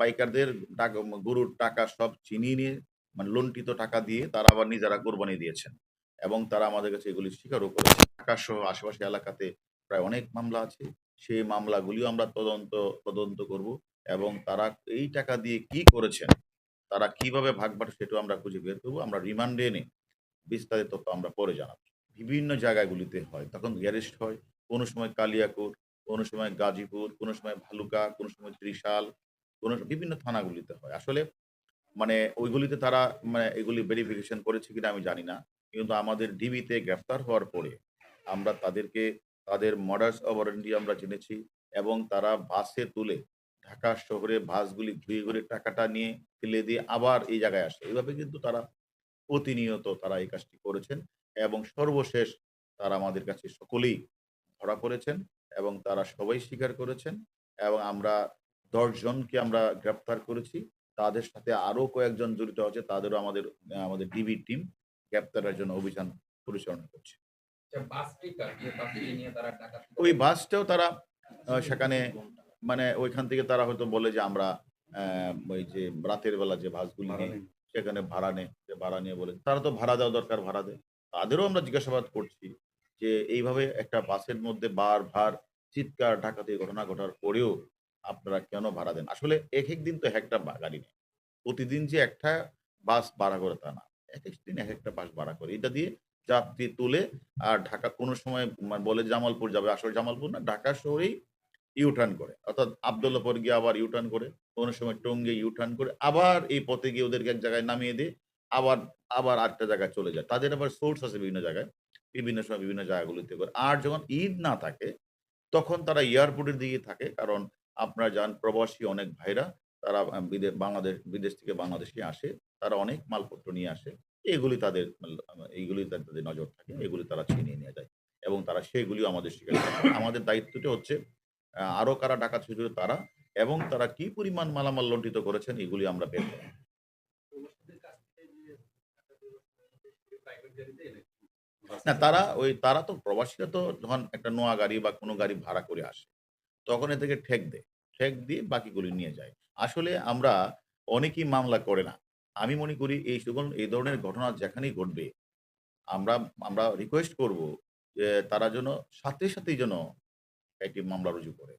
পাইকারদের গরুর টাকা সব ছিনিয়ে নিয়ে মানে লুণ্ঠিত টাকা দিয়ে তারা আবার নিজেরা কোরবানি দিয়েছেন। এবং তারা আমাদের কাছে এগুলি স্বীকারও করেছে ঢাকা সহ আশেপাশে এলাকাতে প্রায় অনেক মামলা আছে। সেই মামলাগুলিও আমরা তদন্ত তদন্ত করব এবং তারা এই টাকা দিয়ে কি করেছেন, তারা কীভাবে ভাগ বাটো সেটাও আমরা খুঁজে বের করব। আমরা রিমান্ডে এনে বিস্তারিত তথ্য আমরা পরে জানাব। বিভিন্ন জায়গাগুলিতে হয়। তখন গ্যারেস্ট হয়। কোনো সময় কালিয়াকোট, কোনো সময় গাজীপুর, কোনো সময় ভালুকা, কোনো সময় ত্রিশাল কোনো বিভিন্ন থানাগুলিতে হয়। আসলে মানে ওইগুলিতে তারা মানে এগুলি ভেরিফিকেশন করেছে কিনা আমি জানি না। কিন্তু আমাদের ডিবিতে গ্রেফতার হওয়ার পরে আমরা তাদেরকে, তাদের মডার্স অপারেন্ডি আমরা জেনেছি এবং তারা বাসে তুলে ঢাকা শহরে বাসগুলি ঘুরে ঘুরে টাকাটা নিয়ে ফেলে দিয়ে আবার এই জায়গায় আসে। এইভাবে কিন্তু তারা প্রতিনিয়ত তারা এই কাজটি করেছেন এবং সর্বশেষ তারা আমাদের কাছে সকলেই ধরা পড়েছেন এবং তারা সবাই স্বীকার করেছেন এবং আমরা দশজনকে আমরা গ্রেপ্তার করেছি। তাদের সাথে আরও কয়েকজন জড়িত আছে তাদেরও আমাদের আমাদের ডিবি টিম গ্রেপ্তারের জন্য অভিযান পরিচালনা করছে। আচ্ছা, ওই বাসটাও তারা সেখানে মানে ওইখান থেকে তারা হয়তো বলে যে আমরা আহ, ওই যে রাতের বেলা যে বাসগুলি নিয়ে সেখানে ভাড়া নেয় যে ভাড়া নিয়ে বলে তারা তো ভাড়া দেওয়া দরকার ভাড়া দেয়। তাদেরও আমরা জিজ্ঞাসাবাদ করছি যে এইভাবে একটা বাসের মধ্যে বার ভার চিৎকার ডাকাতি ঘটনা ঘটার পরেও আপনারা কেন ভাড়া দেন? আসলে এক এক দিন তো এক একটা গাড়ি নেই প্রতিদিন যে একটা বাস ভাড়া করে তা না। এক এক দিন এক একটা বাস ভাড়া করে। এটা দিয়ে যাত্রী তুলে, আর ঢাকা কোনো সময় বলে জামালপুর যাবে। আসলে জামালপুর না, ঢাকা শহরেই ইউটার্ন করে। অর্থাৎ আবদুল্লাপুর গিয়ে আবার ইউটার্ন করে। কোনো সময় টঙ্গে ইউটার্ন করে। আবার এই পথে গিয়ে ওদেরকে এক জায়গায় নামিয়ে দিয়ে আবার আবার আরেকটা জায়গায় চলে যায়। তাদের আবার সোর্স আছে বিভিন্ন জায়গায়। বিভিন্ন সময় বিভিন্ন জায়গাগুলিতে করে। আর যখন ঈদ না থাকে, তখন তারা এয়ারপোর্টের দিকে থাকে। কারণ আপনারা যান প্রবাসী অনেক ভাইরা তারা আহ, বিদে- বাংলাদেশ বিদেশ থেকে বাংলাদেশে আসে তারা অনেক মালপত্র নিয়ে আসে এগুলি তাদের এইগুলি তাদের নজর থাকে এগুলি তারা ছিনিয়ে নিয়ে যায় এবং তারা সেগুলিও আমাদের স্বীকার করে। আমাদের দায়িত্বটা হচ্ছে আহ, আরও কারা ডাকাত ছিল তারা এবং তারা কি পরিমাণ মালামাল লুণ্ঠিত করেছেন এগুলি আমরা বের করব। না তারা ওই তারা তো প্রবাসীরা তো যখন একটা নোয়া গাড়ি বা কোনো গাড়ি ভাড়া করে আসে তখন এ থেকে ঠেক দেয় ঠেক দিয়ে বাকিগুলি নিয়ে যায়। আসলে আমরা অনেকেই মামলা করে না। আমি মনে করি এই সকল এই ধরনের ঘটনা যেখানেই ঘটবে, আমরা আমরা রিকোয়েস্ট করব যে তারা যেন সাথে সাথেই যেন একটি মামলা রুজু করে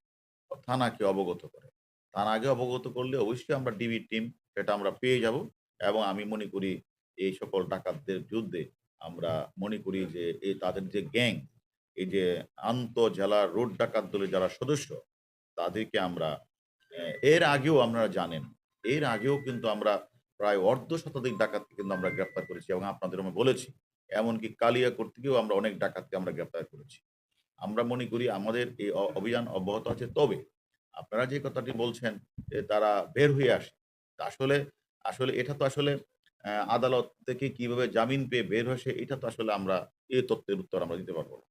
থানাকে অবগত করে। থানাকে অবগত করলে অবশ্যই আমরা ডিবি টিম সেটা আমরা পেয়ে যাব এবং আমি মনে করি এই সকল ডাকাতদের বিরুদ্ধে আমরা মনে করি যে এই তাদের যে গ্যাং এই যে আন্ত জেলা রোড ডাকাত দলের যারা সদস্য, তাদেরকে আমরা এর আগেও আপনারা জানেন, এর আগেও কিন্তু আমরা প্রায় অর্ধ শতাধিক ডাকাতকে কিন্তু আমরা গ্রেপ্তার করেছি এবং আপনাদের আমি বলেছি, এমনকি কালিয়াকোট থেকেও আমরা অনেক ডাকাতকে আমরা গ্রেপ্তার করেছি। আমরা মনে করি আমাদের এই অভিযান অব্যাহত আছে, তবে আপনারা যে কথাটি বলছেন যে তারা বের হয়ে আসে। আসলে আসলে এটা তো আসলে আদালত থেকে কীভাবে জামিন পেয়ে বের হয়েছে এটা তো আসলে আমরা এই তথ্যের উত্তর আমরা দিতে পারব না।